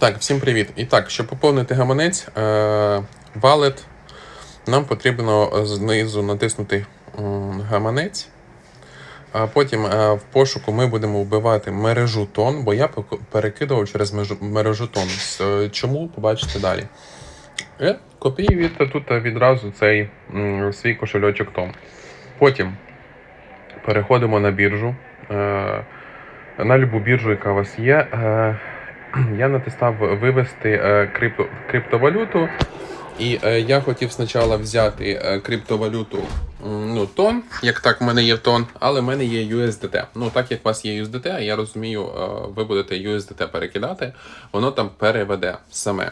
Так, всім привіт. І так, щоб поповнити гаманець, е, валет, нам потрібно знизу натиснути гаманець. А потім е, в пошуку ми будемо вбивати мережу тон, бо я перекидував через мережу тон. Е, Чому побачите далі? Е, Копіюєте тут відразу цей свій кошельочок тон. Потім переходимо на біржу. На любу біржу, яка у вас є. Я натискав вивести е, криптовалюту. І е, я хотів спочатку взяти е, криптовалюту ну, тон, як так в мене є тон, але в мене є USDT. Ну, так як у вас є USDT, я розумію, ви будете USDT перекидати, воно там переведе саме.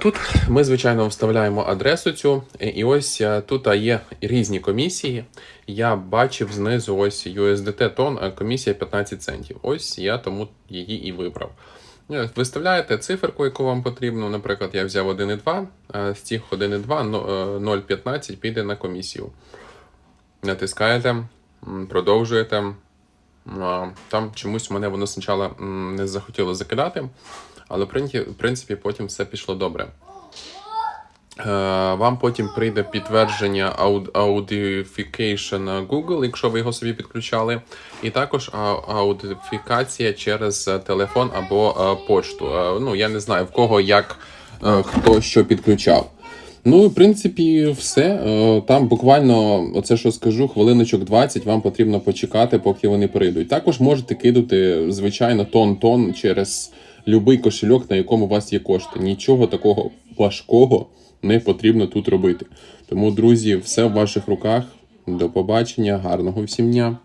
Тут ми, звичайно, вставляємо адресу цю, і- ось е, тут е, є різні комісії. Я бачив знизу ось USDT тон, комісія 15 центів. Ось я тому її і вибрав. Е, Виставляєте циферку, яку вам потрібно. Наприклад, я взяв 1,2, а з цих 1,2 е, 0,15 піде на комісію. Натискаєте, продовжуєте. Там чомусь мене воно спочатку не захотіло закидати, але в принципі, потім все пішло добре. Е, Вам потім прийде підтвердження Audification Google, якщо ви його собі підключали, і також аудифікація через е, телефон або е, почту. Ну, я не знаю в кого як хто що підключав. Ну, в принципі, все. Там буквально, оце що скажу, хвилиночок 20 вам потрібно почекати, поки вони прийдуть. Також можете кидати, звичайно, тон-тон через будь-який кошельок, на якому у вас є кошти. Нічого такого важкого не потрібно тут робити. Тому, друзі, все в ваших руках. До побачення, гарного всім дня!